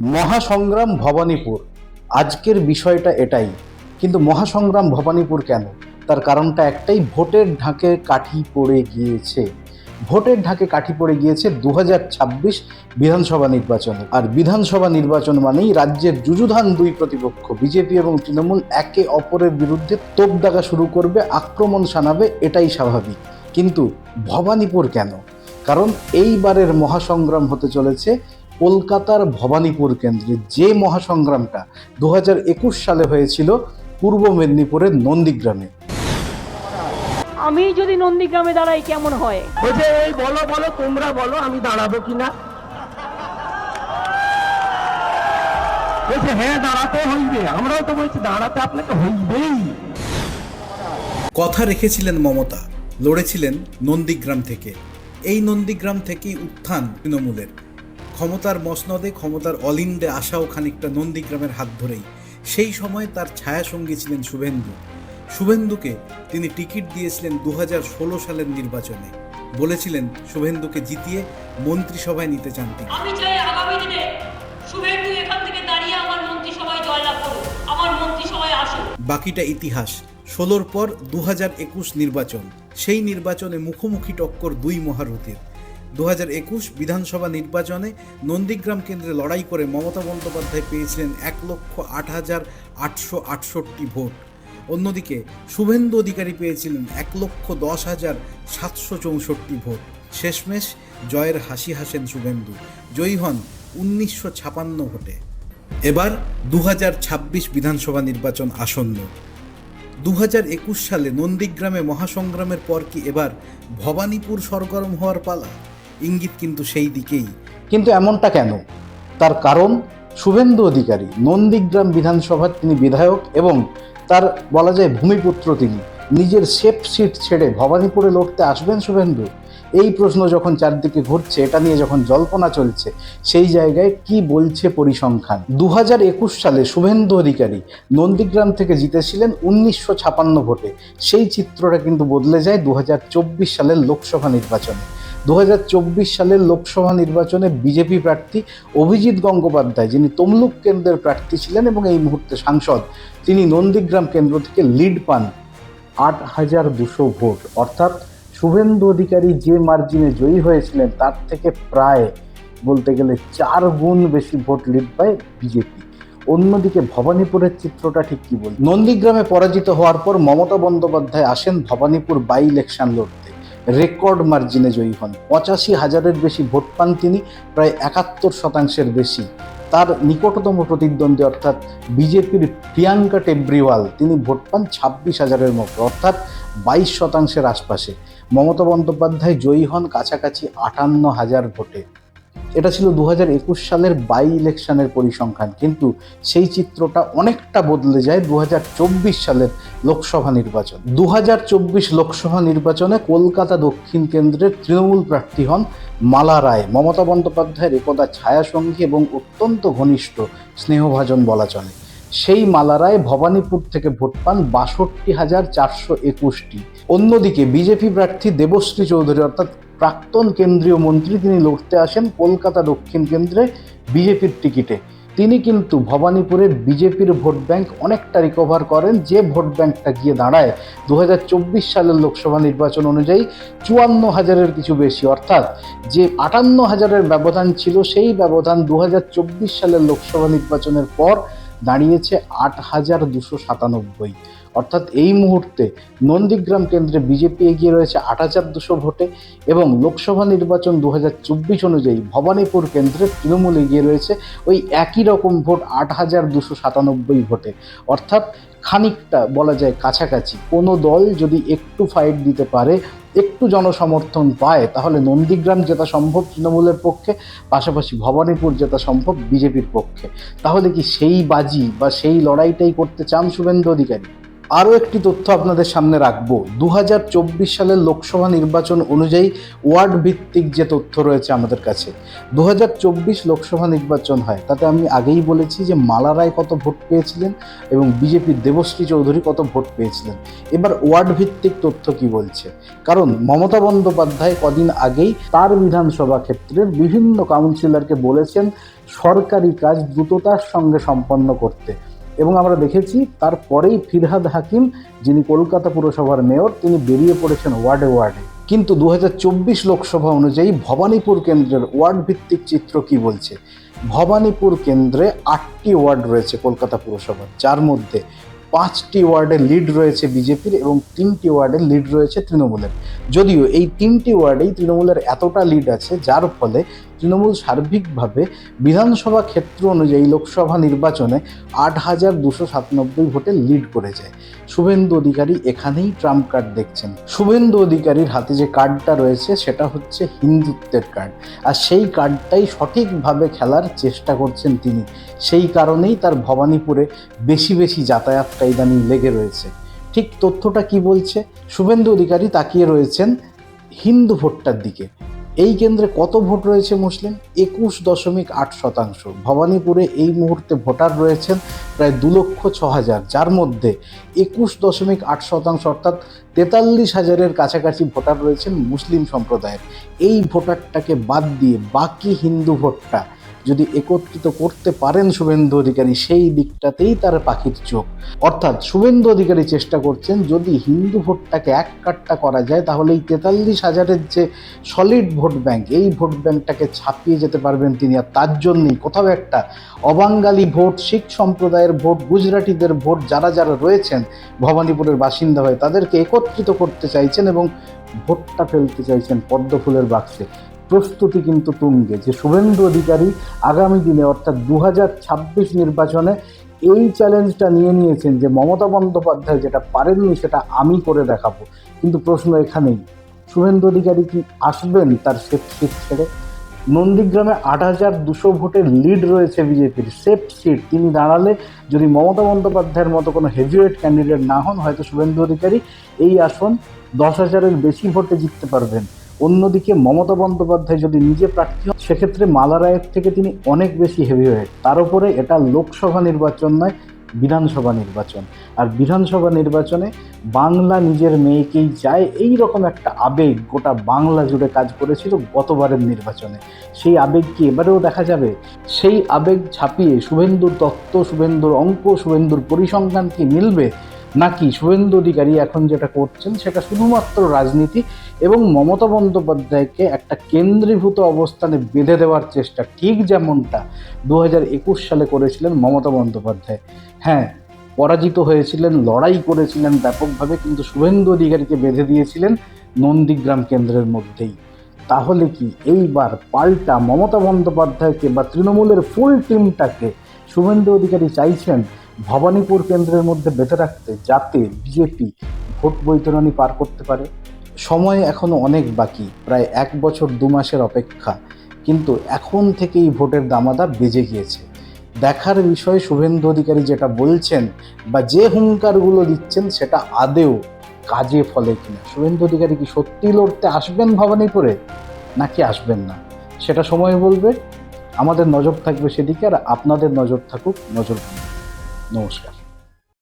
মহাসংগ্রাম ভবানীপুর। আজকের বিষয়টা এটাই। কিন্তু মহাসংগ্রাম ভবানীপুর কেন? তার কারণটা একটাই, ভোটের ঢাকে কাঠি পড়ে গিয়েছে। ভোটের ঢাকে কাঠি পড়ে গিয়েছে দু হাজার ছাব্বিশ বিধানসভা নির্বাচনে। আর বিধানসভা নির্বাচন মানেই রাজ্যের যুযুধান দুই প্রতিপক্ষ, বিজেপি এবং তৃণমূল, একে অপরের বিরুদ্ধে তোপ দাগা শুরু করবে, আক্রমণ শানাবে, এটাই স্বাভাবিক। কিন্তু ভবানীপুর কেন? কারণ এইবারের মহাসংগ্রাম হতে চলেছে কলকাতার ভবানীপুর কেন্দ্রে যে মহাসংগ্রামটা দু হাজার একুশ সালে হয়েছিল পূর্ব মেদিনীপুরের নন্দীগ্রামে। আমি যদি নন্দীগ্রামে দাঁড়াই কেমন হয়? বলছে এই বলো বলো তোমরা বলো আমি দাঁড়াবো কিনা? বলছে হ্যাঁ দাঁড়াতে হইবে। আমরাও তো বলছি দাঁড়াতে আপনাকে হইবেই। কথা রেখেছিলেন মমতা লড়েছিলেন নন্দীগ্রাম থেকে। এই নন্দীগ্রাম থেকেই উত্থান তৃণমূলের। ক্ষমতার মসনদে ক্ষমতার অলিন্ডে আসাও খানিকটা নন্দীগ্রামের হাত ধরেই। সেই সময় তার ছায়াসঙ্গী ছিলেন শুভেন্দু। শুভেন্দুকে তিনি টিকিট দিয়েছিলেন দুহাজার ষোলো সালের নির্বাচনে। বলেছিলেন শুভেন্দুকে জিতিয়ে মন্ত্রিসভায় নিতে চান তিনি। আমি চাই আগামী দিনে শুভেন্দু এখান থেকে দাঁড়িয়ে আমার মন্ত্রিসভায় জয়লাভ করুক। আমার মন্ত্রিসভায় আসুক। বাকিটা ইতিহাস। ষোলোর পর দু একুশ নির্বাচন। সেই নির্বাচনে মুখোমুখি টক্কর দুই মহারথীর। দু বিধানসভা নির্বাচনে নন্দীগ্রাম কেন্দ্রে লড়াই করে মমতা বন্দ্যোপাধ্যায় পেয়েছিলেন এক লক্ষ আট হাজার আটশো আটষট্টি ভোট। অন্যদিকে শুভেন্দু অধিকারী পেয়েছিলেন এক লক্ষ দশ হাজার সাতশো চৌষট্টি ভোট। শেষমেশ জয়ের হাসি হাসেন শুভেন্দু। জয়ী হন উনিশশো ছাপান্ন ভোটে। এবার দু হাজার ছাব্বিশ বিধানসভা নির্বাচন আসন্ন। দু হাজার একুশ সালে নন্দীগ্রামে মহাসংগ্রামের পর কি এবার ভবানীপুর সরগরম হওয়ার পালা? ইঙ্গিত কিন্তু সেই দিকেই। কিন্তু এমনটা কেন? তার কারণ শুভেন্দু অধিকারী, নন্দীগ্রাম বিধানসভার তিনি বিধায়ক এবং তার বলা যায় ভূমিপুত্র তিনি। নিজের সেফ সিট ছেড়ে ভবানীপুরে লড়তে আসবেন শুভেন্দু? এই প্রশ্ন যখন চারদিকে ঘুরছে, এটা নিয়ে যখন জল্পনা চলছে, সেই জায়গায় কি বলছে পরিসংখ্যান? দু একুশ সালে শুভেন্দু অধিকারী নন্দীগ্রাম থেকে জিতেছিলেন উনিশশো ছাপান্ন ভোটে। সেই চিত্রটা কিন্তু বদলে যায় দু হাজার চব্বিশ সালের লোকসভা নির্বাচনে। দু হাজার চব্বিশ সালের লোকসভা নির্বাচনে বিজেপি প্রার্থী অভিজিৎ গঙ্গোপাধ্যায়, যিনি তমলুক কেন্দ্রের প্রার্থী ছিলেন এবং এই মুহূর্তে সাংসদ, তিনি নন্দীগ্রাম কেন্দ্র থেকে লিড পান আট হাজার দুশো ভোট। অর্থাৎ শুভেন্দু অধিকারী যে মার্জিনে জয়ী হয়েছিলেন, তার থেকে প্রায় বলতে গেলে চার গুণ বেশি ভোট লিড পায় বিজেপি। অন্যদিকে ভবানীপুরের চিত্রটা ঠিক কি বলি নন্দীগ্রামে পরাজিত হওয়ার পর মমতা বন্দ্যোপাধ্যায় আসেন ভবানীপুর বাই ইলেকশন লড়তে রেকর্ড মার্জিনে জয়ী হন। পঁচাশি হাজারের বেশি ভোট পান তিনি, প্রায় একাত্তর শতাংশের বেশি। তার নিকটতম প্রতিদ্বন্দ্বী অর্থাৎ বিজেপির প্রিয়াঙ্কা টেব্রিওয়াল, তিনি ভোট পান ছাব্বিশ হাজারের মতো, অর্থাৎ বাইশ শতাংশের আশপাশে। মমতা বন্দ্যোপাধ্যায় জয়ী হন কাছাকাছি আটান্ন হাজার ভোটে। এটা ছিল দু সালের বাই ইলেকশনের পরিসংখ্যান। কিন্তু সেই চিত্রটা অনেকটা বদলে যায় দু হাজার চব্বিশ সালের লোকসভা নির্বাচন। দু হাজার চব্বিশ লোকসভা নির্বাচনে কলকাতা দক্ষিণ কেন্দ্রের তৃণমূল প্রার্থী হন মালা রায়। মমতা বন্দ্যোপাধ্যায়ের একদা ছায়াসঙ্গী এবং অত্যন্ত ঘনিষ্ঠ স্নেহভাজন বলা চলে। সেই মালারায় ভবানীপুর থেকে ভোট পান বাষট্টি হাজার চারশো একুশটি। অন্যদিকে বিজেপি প্রার্থী দেবশ্রী চৌধুরী, অর্থাৎ প্রাক্তন কেন্দ্রীয় মন্ত্রী তিনি লড়তে আসেন কলকাতা দক্ষিণ কেন্দ্রে বিজেপির টিকিটে। তিনি কিন্তু ভবানীপুরের বিজেপির ভোট ব্যাংক অনেকটা রিকভার করেন, যে ভোট ব্যাংকটা গিয়ে দাঁড়ায় দু হাজার চব্বিশ সালের লোকসভা নির্বাচন অনুযায়ী চুয়ান্ন হাজারের কিছু বেশি। অর্থাৎ যে আটান্ন হাজারের ব্যবধান ছিল, সেই ব্যবধান দু হাজার চব্বিশ সালের লোকসভা নির্বাচনের পর দাঁড়িয়েছে আট হাজার দুশো সাতানব্বই। অর্থাৎ এই মুহূর্তে নন্দীগ্রাম কেন্দ্রে বিজেপি এগিয়ে রয়েছে আট হাজার দুশো ভোটে এবং লোকসভা নির্বাচন দু হাজার চব্বিশ অনুযায়ী ভবানীপুর কেন্দ্রে তৃণমূল এগিয়ে রয়েছে ওই একই রকম ভোট আট হাজার দুশো সাতানব্বই ভোটে। অর্থাৎ খানিকটা বলা যায় কাছাকাছি। কোনো দল যদি একটু ফাইট দিতে পারে, একটু জনসমর্থন পায়, তাহলে নন্দীগ্রাম জেতা সম্ভব তৃণমূলের পক্ষে, পাশাপাশি ভবানীপুর জেতা সম্ভব বিজেপির পক্ষে। তাহলে কি সেই বাজি বা সেই লড়াইটাই করতে চান শুভেন্দু অধিকারী? আরও একটি তথ্য আপনাদের সামনে রাখব। দু সালের লোকসভা নির্বাচন অনুযায়ী ওয়ার্ড ভিত্তিক যে তথ্য রয়েছে আমাদের কাছে দু হাজার চব্বিশ লোকসভা নির্বাচন হয়। তাতে আমি আগেই বলেছি যে মালা রায় কত ভোট পেয়েছিলেন এবং বিজেপির দেবশ্রী চৌধুরী কত ভোট পেয়েছিলেন। এবার ওয়ার্ড ভিত্তিক তথ্য কি বলছে? কারণ মমতা বন্দ্যোপাধ্যায় কদিন আগেই তার বিধানসভা ক্ষেত্রের বিভিন্ন কাউন্সিলরকে বলেছেন, সরকারি কাজ দ্রুততার সঙ্গে সম্পন্ন করতে। এবং আমরা দেখেছি তারপরেই ফিরহাদ হাকিম, যিনি কলকাতা পুরসভার মেয়র, তিনি বেরিয়ে পড়েছেন ওয়ার্ডে ওয়ার্ডে। কিন্তু দু হাজার চব্বিশ লোকসভা অনুযায়ী ভবানীপুর কেন্দ্রের ওয়ার্ড ভিত্তিক চিত্র কি বলছে? ভবানীপুর কেন্দ্রে আটটি ওয়ার্ড রয়েছে কলকাতা পুরসভার, যার মধ্যে পাঁচটি ওয়ার্ডে লিড রয়েছে বিজেপির এবং তিনটি ওয়ার্ডে লিড রয়েছে তৃণমূলের। যদিও এই তিনটি ওয়ার্ডেই তৃণমূলের এতটা লিড আছে, যার ফলে তৃণমূল সার্বিকভাবে বিধানসভা ক্ষেত্র অনুযায়ী লোকসভা নির্বাচনে আট হাজার দুশো সাতানব্বই ভোটে লিড করে যায় শুভেন্দু অধিকারী এখানেই ট্রাম্প কার্ড দেখছেন। শুভেন্দু অধিকারীর হাতে যে কার্ডটা রয়েছে, সেটা হচ্ছে হিন্দুত্বের কার্ড আর সেই কার্ডটাই সঠিকভাবে খেলার চেষ্টা করছেন তিনি। সেই কারণেই তার ভবানীপুরে বেশি বেশি যাতায়াতটা ইদানিং লেগে রয়েছে। ঠিক তথ্যটা কি বলছে? শুভেন্দু অধিকারী তাকিয়ে রয়েছেন হিন্দু ভোটটার দিকে। এই কেন্দ্রে কত ভোট রয়েছে মুসলিম? একুশ দশমিক আট শতাংশ। ভবানীপুরে এই মুহূর্তে ভোটার রয়েছেন প্রায় দু লক্ষ ছ হাজার। যার মধ্যে একুশ দশমিক আট শতাংশ অর্থাৎ তেতাল্লিশ হাজারের কাছাকাছি ভোটার রয়েছেন মুসলিম সম্প্রদায়ের। এই ভোটারটাকে বাদ দিয়ে বাকি হিন্দু ভোটটা যদি একত্রিত করতে পারেন শুভেন্দু অধিকারী, সেই দিকটাতেই তার পাখির চোখ। অর্থাৎ শুভেন্দু অধিকারী চেষ্টা করছেন, যদি হিন্দু ভোটটাকে এক কাট্টা করা যায়, তাহলে এই তেতাল্লিশ হাজারের যে সলিড ভোট ব্যাংক, এই ভোট ব্যাংকটাকে ছাপিয়ে যেতে পারবেন তিনি। আর তার জন্যই কোথাও একটা অবাঙ্গালি ভোট, শিখ সম্প্রদায়ের ভোট, গুজরাটিদের ভোট, যারা যারা রয়েছেন, ভবানীপুরের বাসিন্দা হয়ে, তাদেরকে একত্রিত করতে চাইছেন এবং ভোটটা ফেলতে চাইছেন পদ্মফুলের বাক্সে। প্রস্তুতি কিন্তু তুঙ্গে যে শুভেন্দু অধিকারী আগামী দিনে অর্থাৎ দু হাজার ছাব্বিশ নির্বাচনে এই চ্যালেঞ্জটা নিয়ে নিয়েছেন যে মমতা বন্দ্যোপাধ্যায় যেটা পারেননি সেটা আমি করে দেখাবো। কিন্তু প্রশ্ন এখানেই, শুভেন্দু অধিকারী কি আসবেন তার সেফ সিট ছেড়ে? নন্দীগ্রামে আট হাজার দুশো ভোটের লিড রয়েছে বিজেপির সেফ সিট। তিনি দাঁড়ালে যদি মমতা বন্দ্যোপাধ্যায়ের মতো কোনো হেভিওয়েট ক্যান্ডিডেট না হন, হয়তো শুভেন্দু অধিকারী এই আসন দশ হাজারের বেশি ভোটে জিততে পারবেন। অন্যদিকে মমতা বন্দ্যোপাধ্যায় যদি নিজে প্রার্থী হন, সেক্ষেত্রে মালা রায়ের থেকে তিনি অনেক বেশি হেভিওয়েট তার উপরে এটা লোকসভা নির্বাচন নয়, বিধানসভা নির্বাচন। আর বিধানসভা নির্বাচনে বাংলা নিজের মেয়েকেই চায় এই রকম একটা আবেগ গোটা বাংলা জুড়ে কাজ করেছিল গতবারের নির্বাচনে। সেই আবেগ কি এবারেও দেখা যাবে? সেই আবেগ ছাপিয়ে শুভেন্দুর তত্ত্ব শুভেন্দুর অঙ্ক, শুভেন্দুর পরিসংখ্যান কি মিলবে? নাকি শুভেন্দু অধিকারী এখন যেটা করছেন সেটা শুধুমাত্র রাজনীতি এবং মমতা বন্দ্যোপাধ্যায়কে একটা কেন্দ্রীভূত অবস্থানে বেঁধে দেওয়ার চেষ্টা, ঠিক যেমনটা দু হাজার একুশ সালে করেছিলেন মমতা বন্দ্যোপাধ্যায়। হ্যাঁ পরাজিত হয়েছিলেন, লড়াই করেছিলেন ব্যাপকভাবে, কিন্তু শুভেন্দু অধিকারীকে বেঁধে দিয়েছিলেন নন্দীগ্রাম কেন্দ্রের মধ্যেই। তাহলে কি এইবার পাল্টা মমতা বন্দ্যোপাধ্যায়কে বা তৃণমূলের ফুল টিমটাকে শুভেন্দু অধিকারী চাইছেন? ভবানীপুর কেন্দ্রের মধ্যে বেঁধে রাখতে যাতে বিজেপি ভোট বৈতরণী পার করতে পারে। সময় এখনও অনেক বাকি, প্রায় এক বছর দু মাসের অপেক্ষা। কিন্তু এখন থেকেই ভোটের দামাদা বেজে গিয়েছে। দেখার বিষয় শুভেন্দু অধিকারী যেটা বলছেন বা যে হুঙ্কারগুলো দিচ্ছেন সেটা আদেও কাজে ফলে কিনা। শুভেন্দু অধিকারী কি সত্যি লড়তে আসবেন ভবানীপুরে, নাকি আসবেন না? সেটা সময় বলবে। আমাদের নজর থাকবে সেদিকে আর আপনাদের নজর থাকুক নজর নমস্কার।